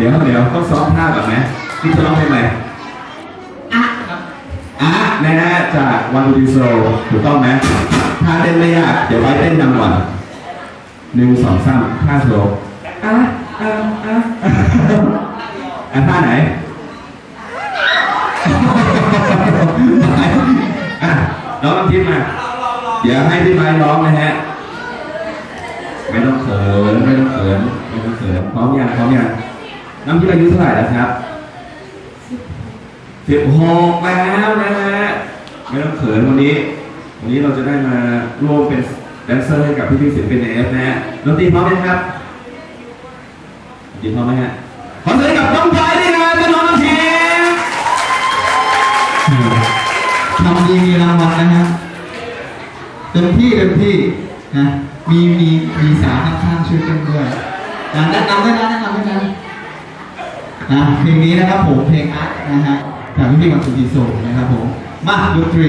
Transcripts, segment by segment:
ดี๋ยวเดี๋ยวต้องซ้อมท่าก่อนไหมนี่จะร้องเพลงอะไรอะครับอะแน่ๆจากวันดูดีโซถูกต้องไหมท่าเต้นไม่ยาก เดี๋ยวไว้เต้นนำก่อนหนึ่งสองสามท่าโซลอะอะอะอะท่าไหนอะน้องน้ำทิพย์มาเดี๋ยวให้พี่ไม้ร้องนะฮะไม่ต้องเขินไม่ต้องเขินไม่ต้องเขินพร้อมยังพร้อมยัง น้ำทิพย์อายุเท่าไหร่แล้วครับสิบหกแล้วนะฮะไม่ต้องเขินวันนี้ วันนี้เราจะได้มาร่วมเป็นแดนเซอร์ให้กับพี่พี่ศิลปินในเอฟนะฮะดนตรีพร้อมไหมครับดนตรีพร้อมไหมฮะขอเสียงกับน้องพลอยด้วยนะและน้องน้ำทิพย์ทำดีมีรางวัลนะฮะเต็มที่เต็มที่นะมีมีมีสาวข้างๆช่วยเต้นด้วยนะแนะนำด้วยนะแนะนำด้วยนะ นะเพลงนี้นะครับผมเพลงอาร์ตนะฮะจากพี่พี่วันสุธีโซนะครับผม มาดนตรี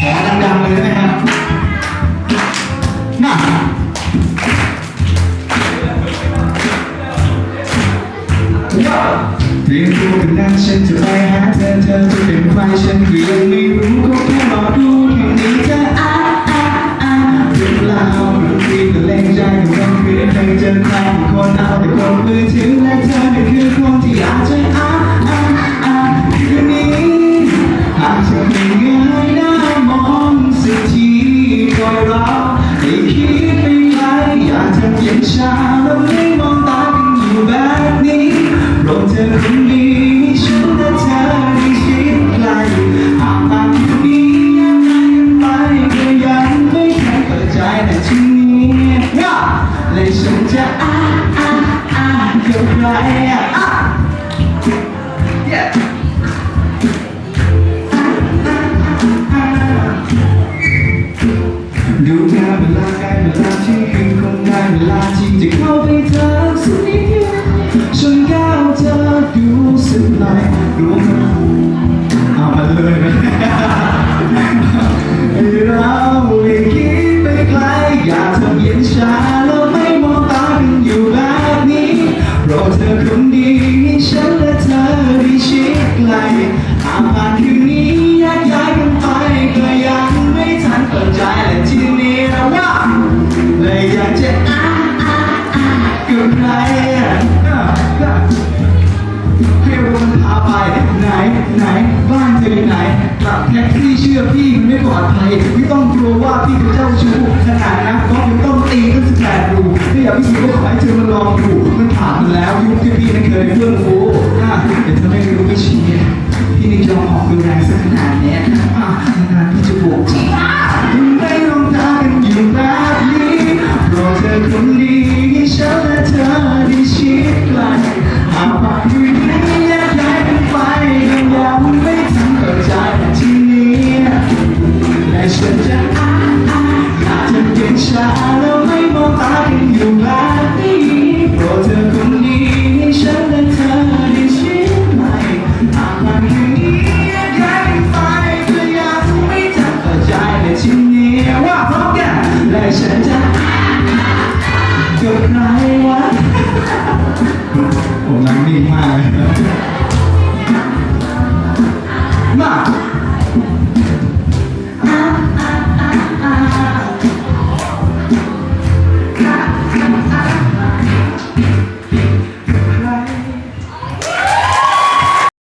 ขอดังๆเลยนะฮะมาเตรียมตัวกันนะฉันจะไปหาเธอเธอจะเป็นใครฉันก็ยังไม่รู้ก็แค่รอดู จะเย็นชาแล้วไม่มองตากันอยู่แบบนี้โปรดเธอคนดีให้ฉันและเธอได้ชิดไกลหากปากนี้ยังไงกันไปก็ยังไม่ทันเปิดใจแต่ทีนี้ว่าและฉันจะอ้าอ้าอ้ากับใครอะอะ Yeah ดูงาเวลาใกล้เวลาที่คืน ล ให้รถมันพาไปไหนไหนบ้านเธออยู่ไหนกลับแท็กซี่เชื่อพี่มันไม่ปลอดภัยไม่ต้องกลัวว่าพี่เป็นเจ้าชู้ขนาดนั้นก็ไม่ต้องตีตั้งสิบแปดรูไม่อยากพี่ก็ขอให้เธอมาลองดู ชาแล้วไม่มองตากันอยู่แบบนี้โปรดเธอคนดีให้ฉันและเธอได้ชิดไกลหากปากอยู่นี้แยกย้ายกันไปก็ยังไม่ทันเปิดใจแต่ทีนี้ว่าพร้อมกันและฉันจะกับใครวะผมรักนิ่งมากเลย